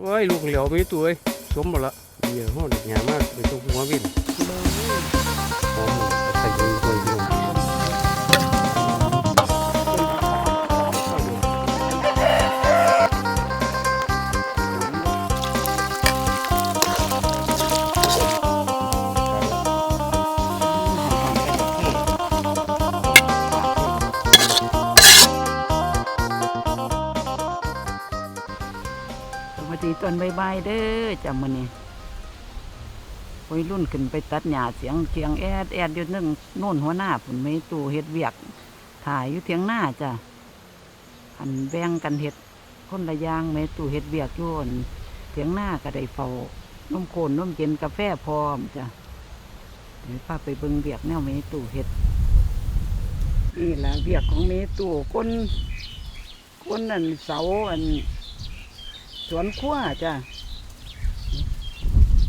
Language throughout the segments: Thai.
โอ้ยลูกเหลียวไปตัวเอ้ยสมบ่ละเดี๋ยวห้องเด็กหยามากเป็นตัวหัววินหอม อนบ่ายๆเด้อจ้ามื้อนี้วัยรุ่นขึ้นไปตัดหญ้าเสียงเสียงแอดแอดอยู่นึงโน่นหัวหน้าพุ่นไม่ตู้เฮ็ดเวียก ถ่ายอยู่เถียงหน้าจ้ะอันแบ่งกันเฮ็ดคนละย่างแม่ตู้เฮ็ดเวียกอยู่นเถียงหน้าก็ได้เฝ้านมโคนนมเย็นกาแฟพร้อมจ้ะเดี๋ยวพาไปเบิ่งเวียกแนวแม่ตู้เฮ็ดนี่ละเวียกของแม่ตู้คนคนนั่นเสาอัน สวนขั้วจ้ะ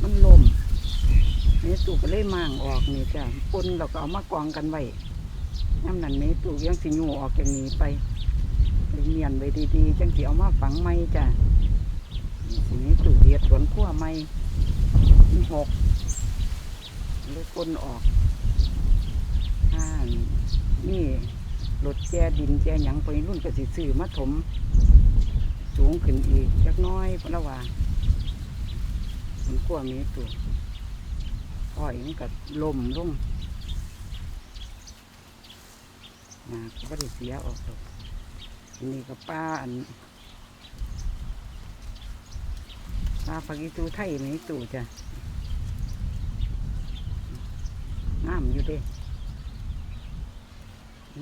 มันลมเมตุก็เลยมางออกนี่จ้ะปนเราก็เอามากองกันไว้น้ำนั่นเมตุยังสิยูออกอย่างนี้ไปไปเมียนไว้ดีๆจังสิเอามาฝังไม้จ้ะนี่สิเมตุเดียดสวนขั้วไม้หกเลยปนออกอ่านี่รถแจดินแจหยังไปรุ่นก็สิซื้อมาถม สูงขึ้นอีกจักน้อยพระว่ามันกลัวมีตัวอ้อยมันก็ล่มลงนะก็ได้เสียออกดอกอันนี้ก็ป้าอันป้าพักอีตูไทยไหมตู่จ้ะงามอยู่เด้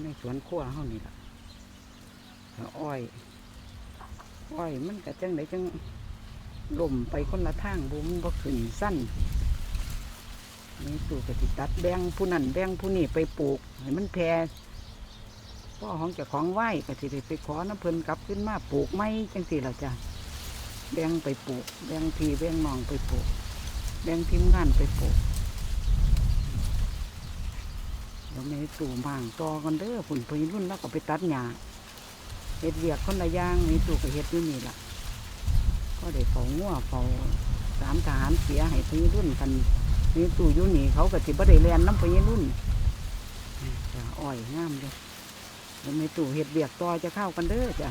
ในสวนขั้วเฮานี่ล่ะแล้วอ้อย อ้อยมันก็จังไดจังล่มไปคนละทางบุ้มบ่ขึ้นสั้นนี่ตู่ก็สิตัดแบงผู้นั่นแบงผู้นี่ไปปลูกให้มันแพร่พ่อของเจ้าของไหวก็สิได้ไปขอน้ำเพลินกลับขึ้นมาปลูกไม้จังสี่ละจ้ะแบงไปปลูก แบงพีแบงนองไปปลูก แบงทีมงานไปปลูกเดี๋ยวแม่ตู่มางตอกันเด้อผุนพยรุ่นแล้วก็ไปตัดหญ้า เฮ็ดเวียกคนละย่างมีตูกเฮ็ดอยู่นี่ล่ะ ก็ได้เฝ้างัวเฝ้าสามทหารเสียให้พี่รุ่นกันมีตู่อยู่นี่เขาก็สิบ่ได้แลนน้ำพี่รุ่นอ้อยงามเลยแล้วมีตู่เฮ็ดเวียกต่อจะเข้ากันเด้อจ้ะ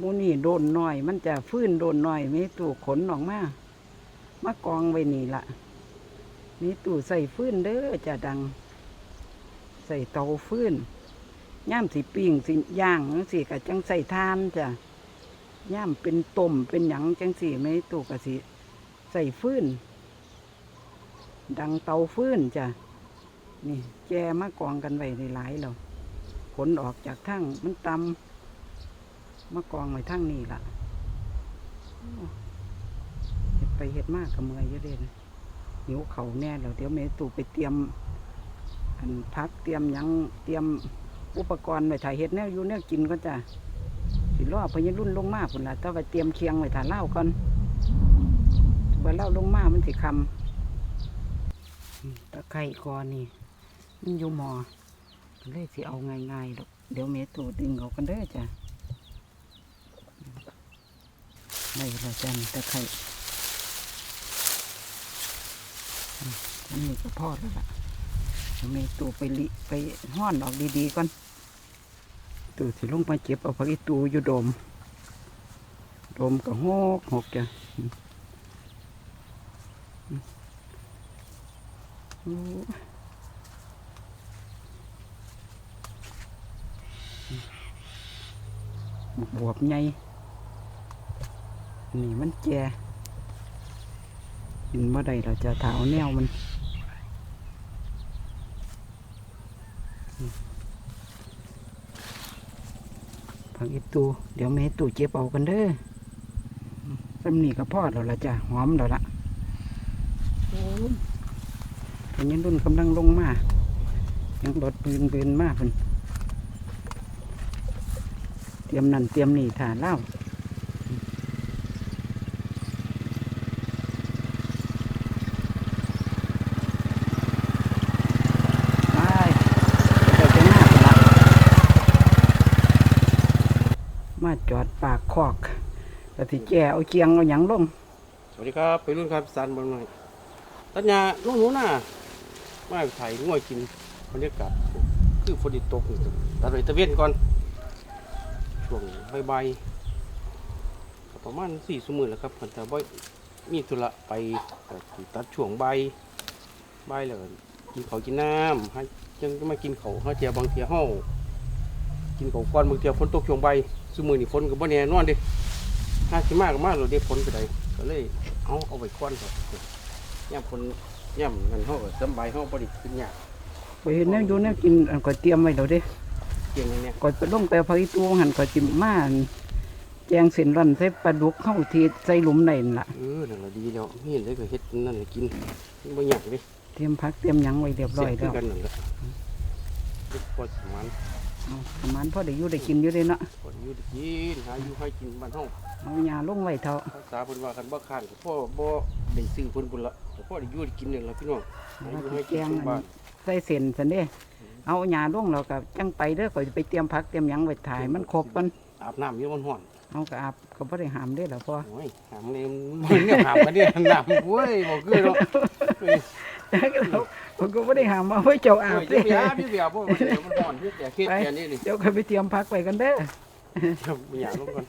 มูนี่โดนหน่อย มันจะฟื้นโดนหน่อยมีตู่ขนออกมามากองไว้นี่ล่ะมีตู่ใส่ฟื้นเด้อจะดัง ใส่เตาฟื้น ย่ามสีปิ้งสีย่างจังสีกะจังใส่ทานจ้ะย่ามเป็นต้มเป็นหยังจังสีไม่ตูกะสิใส่ฟืนดังเตาฟืนจ้ะนี่แจมากองกันไว้หลายเราขนออกจากทั้งมันตำมากองไว้ทั้งนี่ล่ะเฮ็ดไปเห็ดมากกับเมื่อยเยอะเด่นหิวเขาแน่แล้วเดี๋ยวแม่ตู่ไปเตรียม อันพักเตรียมยังเตรียม อุปกรณ์ไว้ถ่ายเห็ดแนวอยู่แนวกินก็จะสิรอพญรุ่นลงมาพุ่นละแต่ว่าเตรียมเคียงไว้ถ่าเล่าก่อนว่าเล่าลงมามันสิคำตะไคร่กอนี่มันอยู่หมอเลยสิเอาง่ายๆดอกเดี๋ยวเมตูดึงเอากันเด้อจ้ะได้ล้วจ้ะนี่ตะไคร่อันนี้ก็พอแล้วล่ะมีตูไปลิไปห้อนออกดีๆก่อน ตูสิลงมาเจ็บเอาผักอีตูอยู่โดมโดมก็หกหกจ้ะบวบใหญ่นี่มันแจกินบ่ได้เราจะเท้าแนวมัน ผักอีตูเดี๋ยวแม่ตูเจ็บเอากันเด้อสำนีกับพ่อเราละจ้ะหอมเราละโอ้ยเห็นยังรุ่นกำลังลงมา ยังรถปืนปืนมาเพิ่นเตรียมนั่นเตรียมนี่ถ่าเล่าไปเดี๋ยวจะหน้าไปละ มาจอกคอกก็สิแก่เอาเกียงเอาหยังลงสวัสดีครับไปรุ่นครับสันบางหน่อยตัญญาลูกหนูน่ะมาไถง่วยกินบรรยากาศคือฝนตกนี่ตัดไปตะเวนก่อนช่วงบ่ายๆก็ประมาณสี่ชั่วโมงแล้วครับแต่บ่มีธุระไปก็สิตัดช่วงบ่ายบ่ายแล้วก็กินข้าวกินน้ำให้จังมากินข้าวห้าเจียบางเทียเฮากินข้าวก่อนบางเทียฝนตกช่วงบ่าย ชั่วโมงนี่ฝนก็บ่แน่นอนเด้ห้าสิมากก็มากเราได้ฝนก็ได้ก็เลยเอาเอาไว้ก้อนครับย่ำคนย่ำมันเขาก็สำบายเขาบริขึ้นยากไปเห็นแนวอยู่แนวกินอันก็เตรียมไว้แล้วเด้เก่งอย่างเนี้ยก็ไปลงไปเอาผักอีตูหันก็จิมาอั่นแจงเส้นรันใส่ปลาดุกเข้าที่ใส่หลุมในนั่นล่ะ เออนั่นแหละดีแล้วมีเห็นเลยก็เฮ็ดนั่นแหละกินบ่ยากเลยเตรียมผักเตรียมหยังไว้เรียบร้อยเสีแล้ยวกันนั่นแหละเฮ็ดพอสมันเอา ประมาณพอได้อยู่ได้กินอยู่เลยเนาะพออยู่ได้กินหาอยู่ให้กินบ้านเฮาเอาหญ้าลงไว้เท่าภาษาเพิ่นว่าคันบ่ค้านก็พ่อบ่ได้ซื้อเพิ่นพุ่นละก็พ่อได้อยู่ได้กินนี่ล่ะพี่น้องหาเอาอยู่สิให้แจกินงทุกอับ้านนใส่เส้นซั่นเด้เอาหญ้าลงแล้วก็จังไปเด้อก็จะไปเตรียมผักเตรียมหยังไว้ถ่ายมันครบก่อนอาบน้ำอยู่มันร้อนเอาก็อาบก็บ่ได้หามเด้ล่ะพ่อโอ้ยหามเลยมันเนี่ยหามกันเนี่ยน้ำเว้ยบ่คือเนาะเฮ้ย ผมก็บ่ได้หามว่าไว้เจ้าอาบเดี๋เด้ยวพี่อาบพี่เบียร์พวกมันเดี๋ยวมันร้อนพี่เดี๋ยวเครียดแค่นี้นี่เจ้าก็ไปเตรียมผักไว้กันเด้อเดี๋ยวไม่อยากลงก่อน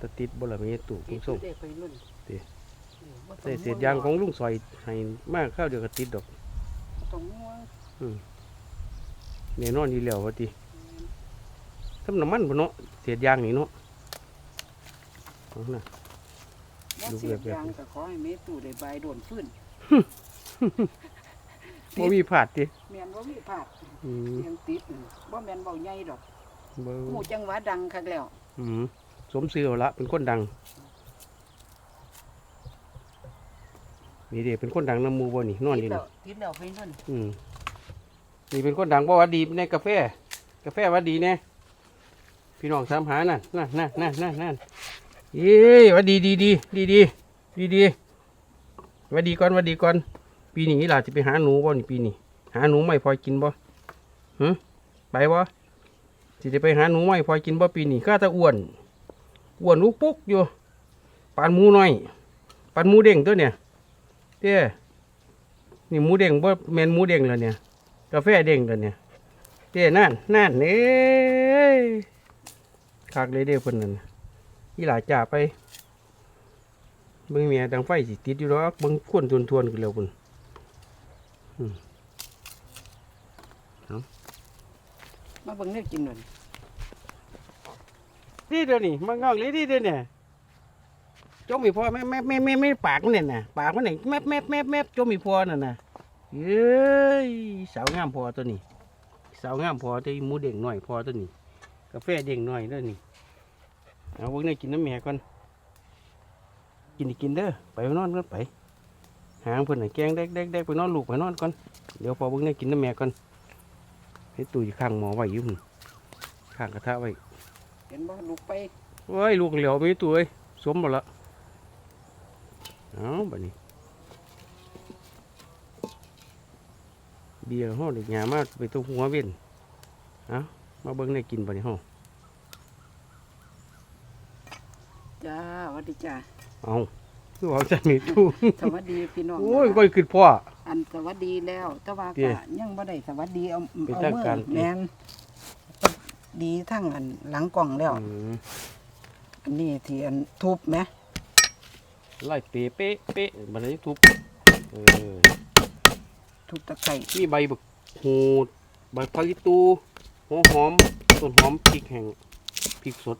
ตะติดบ่ละมีตู่กุ้งส้มเด็กไปรุ่นติใส่เศษยางของลุงซอยให้มากข้าวเดียวก็ติดดอกต้องง่วงแน่นอนอยู่แล้วว่าติทำน้ำมันพุ่นเนาะเศษยางนี่เนาะ เอาน่ะบ่ลูกเสีเรียยบบแบบยางก็ขอให้เมตู่ได้ใบโดนฟื้นบ่มีผาดติแม่นบ่มีผาดอืมเสียงติดนั่นบ่แม่นเว้าใหญ่ดอกเบิ่งหมู่จังหวะดังคักแล้วอืมสมซื้อเอาละเป็นคนดังนี่เด็เป็นคนดังน้ำหมูบ่นี่นอนตินี่ดแล้นะวติดแล้วไปรุ่นอืมนี่เป็นคนดังบ่หว่าดีในกาแฟ กาแฟหว่าดีแน่พี่น้องถามหานั่นนั่นนั่นนั่นนั่นนั่น เย้หว่าดีดีดีดีดีดีดีว่าดีก่อนว่าดีก่อน ปีนี้ล่ะจะไปหาหนูบ่นี่ปีนี้หาหนูไม่พอกินบ่หึไปบ่สิจะไปหาหนูไม่พอกินบ่ปีนี้ข้าตะอ้วนอ้วนลูกปุ๊กอยู่ปานหมูน้อยปานหมูเด้งตัวเนี่ยเด้นี่หมูเด้งบ่แมนหมูเด้งแล้วเนี่ยกาแฟเด้งแล้วเนี่ยเด้นั่นนั่นเอ้ยคักเลยเด้เพิ่นนั่น อีหลาจ่าไปเบิ่งเมียดังไฟสิติดอยู่ดอกเบิ่งควนทวนๆกันแล้วพุ่นมาเบิ่งแนวกินหน่อยนี่เดี๋ยวนี้มันงอกเลยนี่เดี๋ยวเนี่ยจมอีพอแม่แม่แม่แม่แม่ปากมันเนี่ยนะปากมันเนี่ยแม่แม่แม่แม่จมอีพอน่ะนะเอ้ยสาวงามพอตัวนี้ สาวงามพอตัวนี้หมูเด้งหน่อยพอตัวนี้กาแฟเด้งหน่อยเด้อนี่ เอาพวกนี้กินน้ำแม่ก่อน กินอีกกินเด้อ ไปนอนกันไป หางเพิ่นน่ะแกงแดกแดกแดกไปนอนลูกไปนอนก่อน เดี๋ยวพอพวกนี้กินน้ำแม่ก่อนให้ตู้อยู่ข้างหมอไว้อยู่หั่นข้างกระทะไว้เห็นบ่ลูกไปเว้ยลูกเหลียวมีตัวเอ้ยสวมหมดละเอาบัดนี้ เบียร์ห้อเด็กหยามาไปตัวหัวเว้นเอามาเบิ้งในกินบัดนี้ห้อ จ้าสวัสดีจ้าเอาคือว่าจะมีตู้สวัสดีพี่น้องโอ้ยก็คือพ่อ อันสวัสดีแล้ว แต่ว่าเตี้ก็ยยังบ่ได้สวัสดีเอาเป็นเอาทางมือการเตี้ยแม่นดีทั้งอันหลังกล่องแล้ว อืมอันนี้ที่อันทุบไหมไล่เป๊ะเป๊ะเป๊ะบัดนี้ทุบเออทุบตะไคร้มีใบบักหูดใบผักอีตูหัวหอมต้นหอมพริกแห้งพริกสด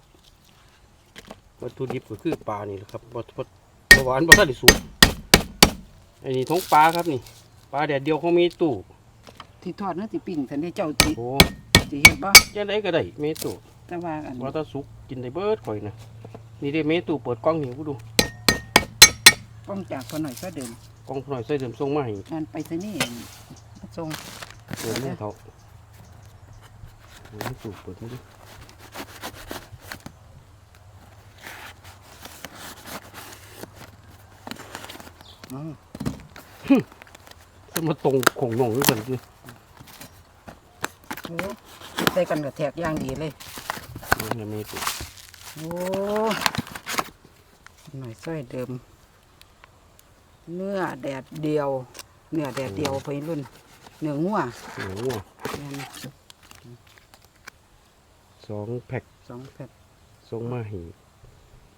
วัตถุดิบก็คือปลานี่แหละครับบ่บ่บ่หวานบ่ทันได้สุกอันนี้ท้องปลาครับนี่ ปลาแดดเดียวเขามีตู้ที่ทอดนั่นสิปิ้งสันได้เจ้าสิโอ้สิเฮ็ดบ่จะได้ก็ได้เมตู้แต่ว่าอันว่าถ้าสุกกินได้เบิดข่อยนะนี่ได้เมตู้เปิดกล้องหิวกูดูป้องจากพอหน่อยก็เดิมกล้องหน่อยใส่เดิมส่งมาให้งานไปซะนี่มาส่งเปิดให้เขาโอ้ยตู้เปิดมาดิ จะมาตรงของหนองนี่ก่อนดิโอ้ใส่กันกับแทกย่างดีเลยนี่มีตัวโอ้หน่อยส้อยเดิม เนื้อแดดเดียว เนื้อแดดเดียวไปรุ่น เนื้องัวหนูงัวสองแพ็คสองแผ่นส่งมาห้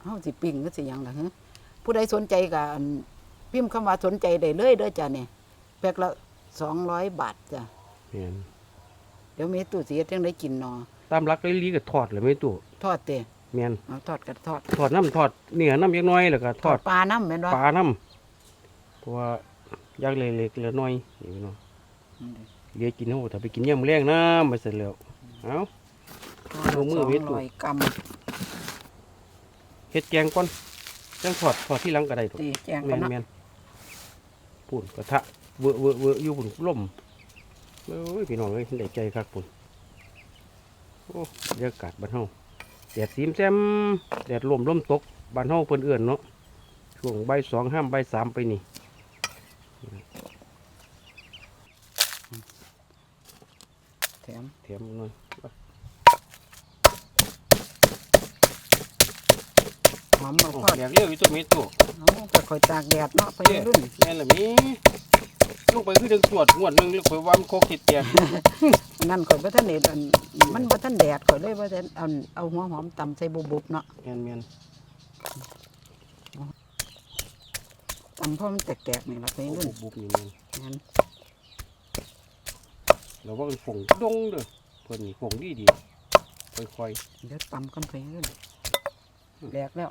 เฮาสิปิ้งก็สิยังล่ะฮะผู้ใดสนใจก็อัน พิมพ์คำว่าสนใจได้เลยเด้อจ้ะเนี่ยแพ็คละสองร้อยบาทจ้ะแม่นเดี๋ยวเมตู้สิเฮ็ดจังได้กินเนอตามรักได้ลีก็ทอดเลยไม่ตัวทอดเตะแม่นเอาทอดก็ทอดทอดน้ำทอดเนื้อน้ำยักหน้อยแล้วก็ทอดปลาน้ำแม่นบ่ปลาน้ำเพราะว่าอยากเล็กๆเหลือน้อยนี่พี่น้องอืมเหลียกินเฮาถ้าไปกินยามแรงน้ำไปเสร็จแล้วเอ้าเอามือสองเวทตู้ร้อยกรัมเฮ็ดแกงก่อนจังทอดทอดที่หลังก็ได้ตัวตีแจงแมกันนเนาะแมน ปุ่นกระทะเวอะเวอะเวอะอยู่ปุ่นล่มเอ้ยพี่น้องเอ้ยได้ใจคักปุ่นโอ้บรรยากาศบ้านเฮาแดดสีมแซมแดดลมลมตกบ้านเฮาเพิ่นเอื้อนเนาะช่วงใบายสองห้ามใบายสามไปนี่แถมแถมหน่อย หอมมาโอ้ทอดแดดเรียวอยู่ตัวเมตัวเอาไปคอยตากแดดเนาะไปรุ่นแม่นละมีลงไปคือดึงตรวจงวดหนึงแล้วข่อยว่ามันโคกติดเตียงนั่นข่อยบ่ทันได้อันมันบ่ทันแดดข่อยเลยบ่ทันเอาเอาหัวหอมตำใส่บุบๆเนาะแม่นแม่นตำเพราะมันแตกๆนี่ล่ะไปโอ้รุ่นบุบๆนี่แม่นงั้นเราว่ามันฝงดงเด้อเพิ่นนี่ฝงดีดีๆค่อยๆเดี๋ยวตำกันไปรุ่น แดกแล้ว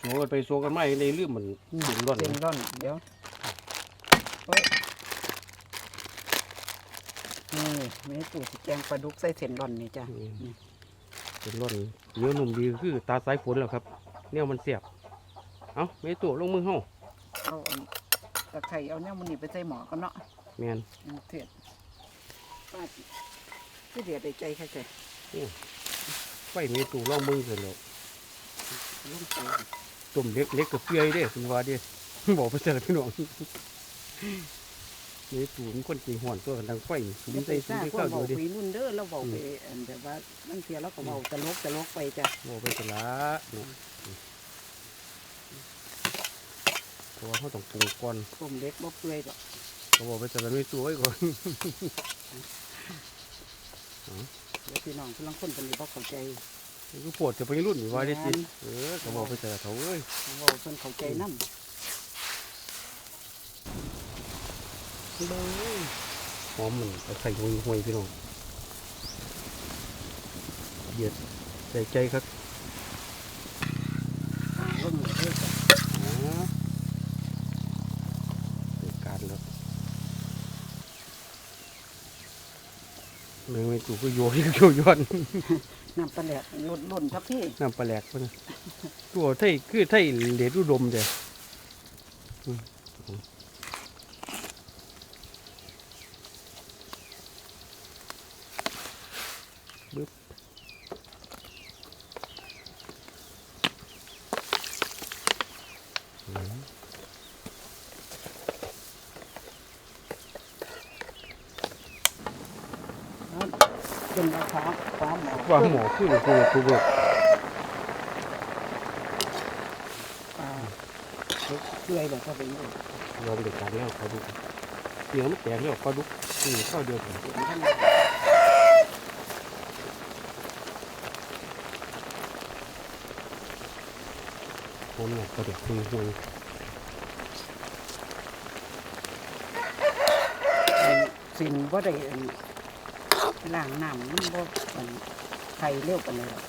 โซกันไปโซกันไม่ในเรื่องมันถึงร้อนเส้นร่อนเดี๋ยวโอ้ยนี่แม่ตู่สิแกงปลาดุกใส่เส้นร่อนนี่จ้ะเป็นร้อนเหนียวหนุ่มดีคือ ตาสายฝนแล้วครับ เนี่ยมันเสียบ เอาไม่ตัวลงมือเฮาเอาอันตะไคร้เอาแนวมันนี่ไปใส่หมอกันเนาะแมนอืมเทียดป้าที่เดียดได้ใจแค่ใจ ไฟมีตัวล่องมือเสร็จแล้วลุงไปต้มเล็กเล็กกับเปียเด้คุณว่าเด้บอกไปเสร็จแล้วพี่น้องนี่ตูมันคนจีห่อนตัวกันดังไฟสูจะงไปใส่สูซ่างที่คนข้าวอเบายู่ดิปีนุ่นเด้อแล้วเบาไปอันแบบว่านั่นเทียแล้วก็เบาตลกตลกไปจ้ะบอกไปสละเนาะเพราะว่าเขาต้องปรุงก่อนผมเล็กบ่เปื่อยดอกเขาบอกไปสละไม่ตัวไว้ก่อน เดี๋ยวพี่น้องพลังคนเป็นบ่เข้าใจนี่ก็ปวดจะไปรุ่นอยู่ว่าได้ติแม่นเออก็บอกไปแต่เขาเอ้ยเบาเพิ่นเข้าใจนำเลยหอมมันเอาใส่หุยหุยพี่น้องเหยียดใส่ใจครับ ลงเลยเด้อจ้ะ อ๋อเกิดการแล้ว แมงไม่ถูกก็โยนก็โยนน้ำปลาแหลกล้นล้นครับพี่น้ำปลาแหลกพะนะตัวไทยคือไทยเดชอุดมเด้อืมบึ๊บอืม เป็นราคาฟ้าหมอว่าหมอขึ้นคือตัวเบิกปลาเปื่อยแบบก็เป็นอยู่ยอมเด็กการแล้วเขาดูเดี๋ยวมันแตกแล้วเขาดูนี่ข้าเดียวกันผมเนี่ยก็เด็กคุยคุยสินบ่าได้ ล้างน้ำมันบ่อันไข่เร็วปานใดหรอก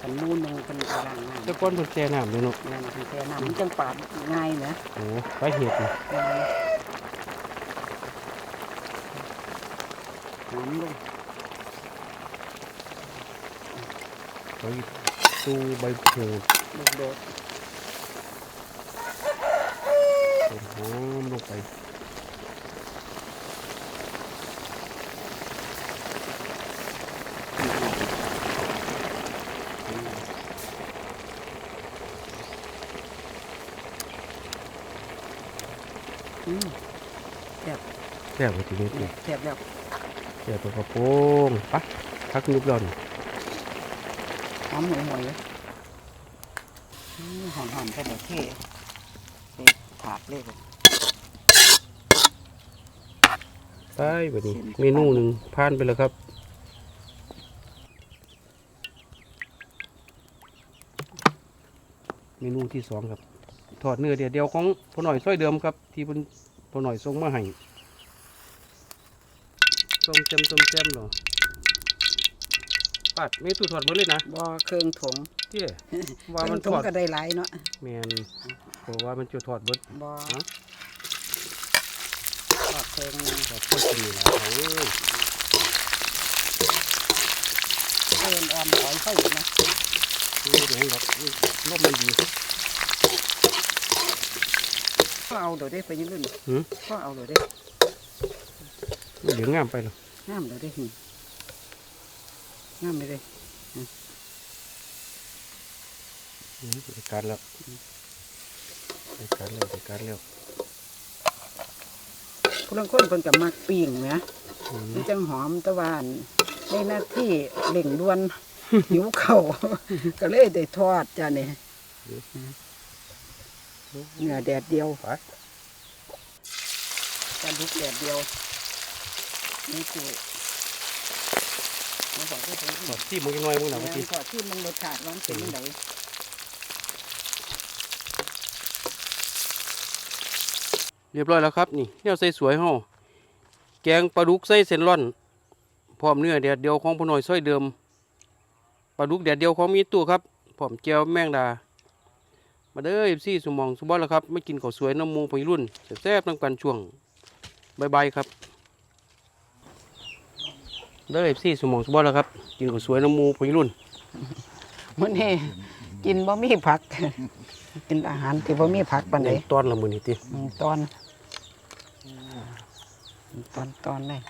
กันมูนึงเป็นล้างน้ำแต่ก้อนมันแช่น้ำเลยเนาะนั่นคือแค่น้ำมันจังปาดง่ายนะโอ้ไปเห็ดนี่หอมลงไปตู้ใบโพดลูกโดดหอมลงไป อืม แซ่บไปทีนี้แซ่บแล้วเดี๋ยวตัวกระโปรงไปะพักนิดก่อนหอมหวยหวยๆเลยอืมหอมหอมๆใส่แบบเท่ใส่ถาดเลยลูกไปแบบนี้เมนูหนึ่งผ่านไปแล้วครับเมนูที่สองครับทอดเนื้อเดียวเดียวของพ่อหน่อยซ้อยเดิมครับ ที่เพิ่นพ่อหน่อยส่งมาให้ ต้มแจมต้มแจมเหรอปัดเมตูทอดหมดเลยนะบ่เครื่องถงเจ้ว่าเครื่มัอนงถทงอดก็ได้หลายเนาะแมนเพราะว่ามันจะทอดเบิดบ่เอ้าทอดเครื่องทอดเพื่อกินนี่แหละเขาเอ้ยเอิ้นออมหอยไฟนะนี่เดี๋ยวให้แบบร่มมันดีก็เอาเดี๋ยวได้ไปยืนรุ่นหืมก็เอาเดี๋ยวได้ เดี๋ยวงามไปหรองามเดี๋ยวได้หิงามเลยเด้อืมได้การแล้วได้การแล้วได้การแล้วผู้ลางคนเพิ่นก็มักปิ้งแหมอืมมันจังหอมแตะวาอันในหน้าที่เร่งด่วนหิวข้าวก็เลยได้ทอดจ้ะนี่เนื้อแดดเดียวไปปลาดุกแดดเดียว นี่คือมาบอกได้เป็นทอดที่มึงจะน้อยมึงหนาเมื่อกี้ทอดที่มันรสชาติหวานเป็นยังไงเรียบร้อยแล้วครับนี่เนี่ยใส่สวยห่อแกงปลาดุกใส่เส้นร่อน พร้อมเนื้อแดดเดียวของพ่อหน่อยซ้อยเดิมปลาดุกแดดเดียวของมีตู้ครับพร้อมแก้วแมงดา มาเด้อเอฟซีสมองสมบัติแล้วครับ ไม่กินข้าวสวยน้ำมูไปรุ่นแซ่บๆน้ำกันช่วงบายบายครับ เด้อเอฟซีสมองสมบัติแล้วครับ กินข้าวสวยน้ำมูไปรุ่นมื้อนี้กินบ่มีผัก กินอาหารที่บ่มีผักปานใดตอนละมือนี่ติอืมตอนตอนตอนเลย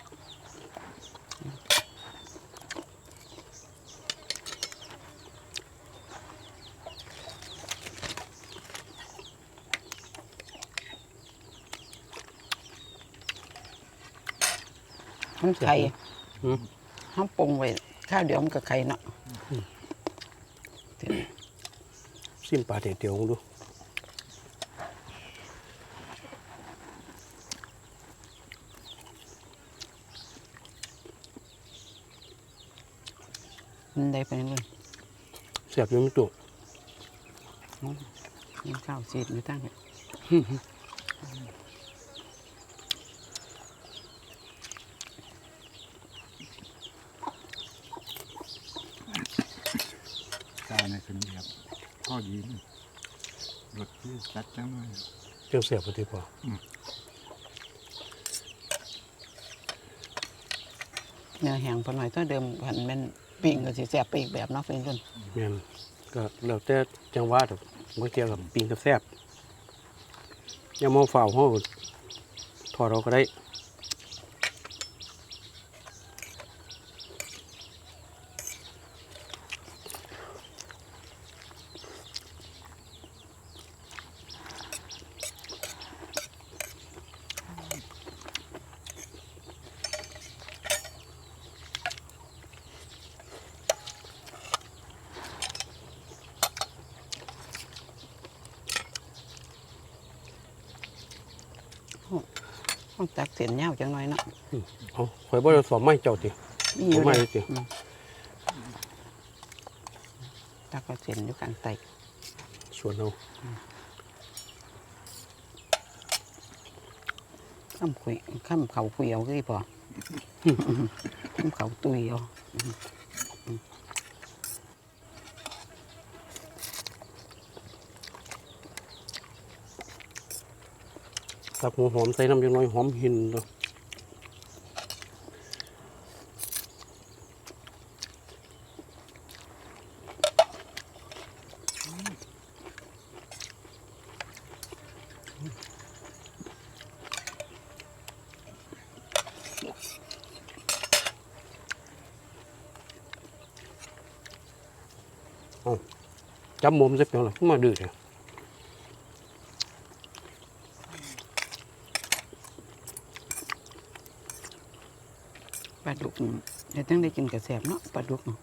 มันไข่ อืม ห้ามปรุงไว้ข้าวเดียวมันก็ไข่เนาะสิ้นปลาเดียวเดียวดูมันได้ไปเลยแซ่บอยังไม่ตัวกินข้าวซีดไม่ตั้งกาในขึ้นแบบพ่อดีนี่ รถที่จัดจังเลยเจ้าแซ่บพอดีพอเนื้อแห้งพอหน่อยถ้าเดิมผันแมันปิ้งก็สิแซ่บไปอีกแบบเนาะเพื่อนแม่นก็แล้วแต่จังหวะดอกบางเทีกับปิงกับแซ่บอยามาฝ่าวห้อทอดเราก็ได้ ๆ ต้องตักเสียนยาวจังหน่อยเนาะเอาข่อยบ่ได้สอบไม้เจ้าติมีอยู่เอาไม้เลยติอืมตักเอาเสียนอยู่กลางไตชวนเอาข้ามคุยข้ามเขาคุยเอาคือพอข้ามเขาตุยเอา ตับหัวหอมใส่น้ำจังน้อยหอมหินเนาะจับหมุมใส่เปียงหรอมาดื้อเถอะ ปลา ดุกนี่เดี๋ยวต้องได้กินกระแสบเนาะปลาดุกเนาะ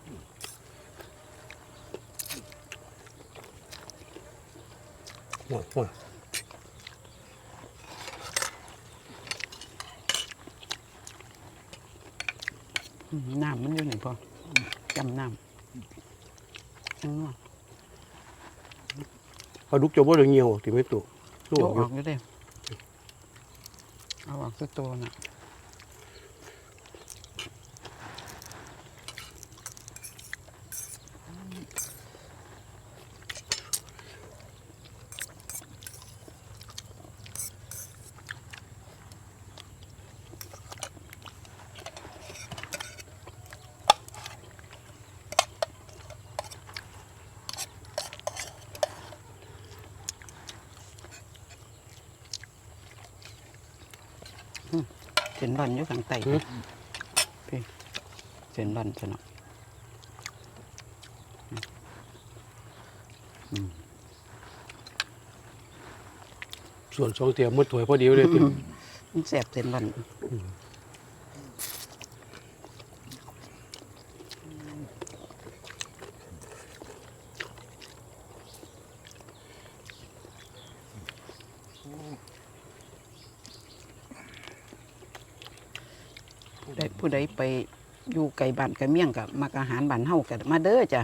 หัวหัวอืมน้ำมันอยู่ไหนพอจำน้ำจังเนาะเอาดุกจะบ่ได้เหี่ยวที่ไม่ตุลูกโยกออยู่อกอยู่เด้เอาออกสักตัวน่ะ เส้นร่อนอยู่ข้างใต้พี่เส้นร่อนซะเนาะส่วนสองเตียมมืดถวยพอดีเลยติมันแสบเส้นร่อน ผู้ใดผู้ใดไปอยู่ไก่บ้านไก่เมี่ยงกับมักอาหารบ้านเฮากับมาเด้อจ้ะ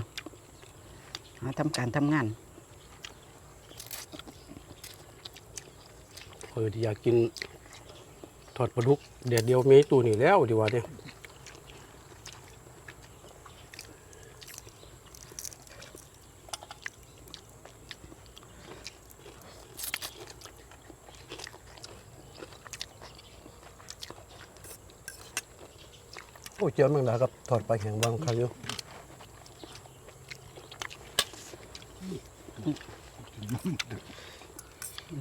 หาทำการทำงานเออที่อยากกินทอดปลาดุกเด็ดเดียวมีตู้นี่แล้วดีว่าเนี่ย จียวแมงดากับทอดปลาแห้งบางครั้งอยู่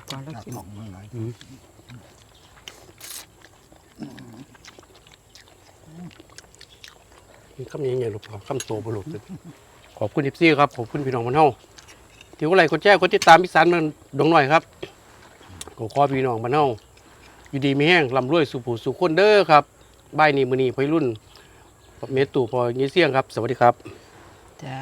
พอแล้วกินหม่องมันไหลามีคำยังไงลูกพ่อคำโตบุรุษขอบคุณทิปซี่ครับขอบคุณพี่น้องมันเฮาที่ว่าไรกดแจ้งกดติดตามพี่สันมันดงหน่อยครับก็ขอพี่น้องมันเฮาอยู่ดีไมีแห้งลำรวยสุผูสุขคนเด้อครับบ่ายนี้มือนี้พอยรุ่น เมตุพอยงี้เสี่ยงครับ สวัสดีครับ จ้า